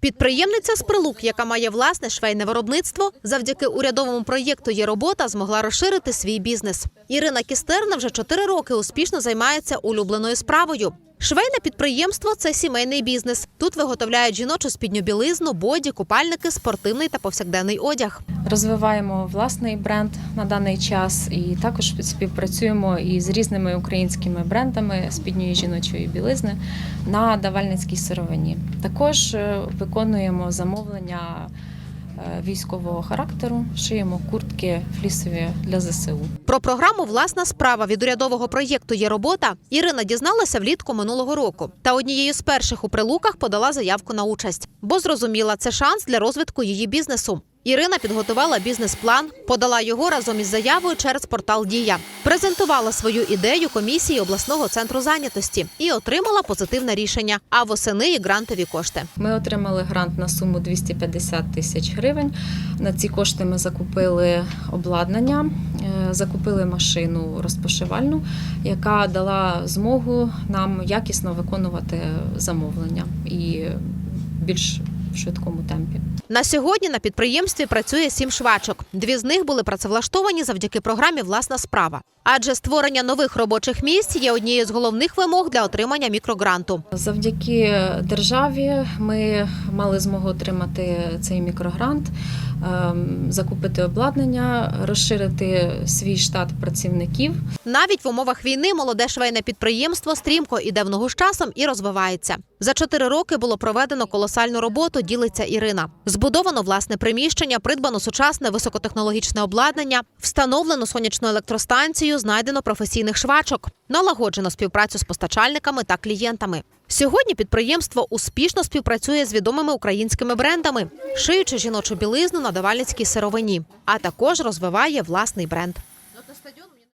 Підприємниця з прилук, яка має власне швейне виробництво, завдяки урядовому проєкту є робота, змогла розширити свій бізнес. Ірина Кістерна вже чотири роки успішно займається улюбленою справою. Швейне підприємство це сімейний бізнес. Тут виготовляють жіночу спідню білизну, боді, купальники, спортивний та повсякденний одяг. Розвиваємо власний бренд на даний час і також співпрацюємо із різними українськими брендами спідньої жіночої білизни на давальницькій сировині. Також е, виконуємо замовлення військового характеру, шиємо куртки флісові для ЗСУ. Про програму Власна справа від урядового проєкту є робота. Ірина дізналася влітку минулого року. Та однією з перших у прилуках подала заявку на участь, бо зрозуміла, це шанс для розвитку її бізнесу. Ірина підготувала бізнес-план, подала його разом із заявою через портал Дія, презентувала свою ідею комісії обласного центру зайнятості і отримала позитивне рішення. А восени і грантові кошти. Ми отримали грант на суму 250 тисяч гривень. На ці кошти ми закупили обладнання, е, закупили машину розпошивальну, яка дала змогу нам якісно виконувати замовлення і більш в швидкому темпі. На сьогодні на підприємстві працює сім швачок. Дві з них були працевлаштовані завдяки програмі Власна справа. Адже створення нових робочих місць є однією з головних вимог для отримання мікрогранту. Завдяки державі ми мали змогу отримати цей мікрогрант, ем, закупити обладнання, розширити свій штат працівників. Навіть в умовах війни молоде швейне підприємство стрімко іде в ногу з часом і розвивається. За чотири роки було проведено колосальну роботу. Ділиться Ірина. Збудовано власне приміщення, придбано сучасне високотехнологічне обладнання, встановлено сонячну електростанцію, знайдено професійних швачок, налагоджено співпрацю з постачальниками та клієнтами. Сьогодні підприємство успішно співпрацює з відомими українськими брендами, шиючи жіночу білизну на давальницькій сировині, а також розвиває власний бренд.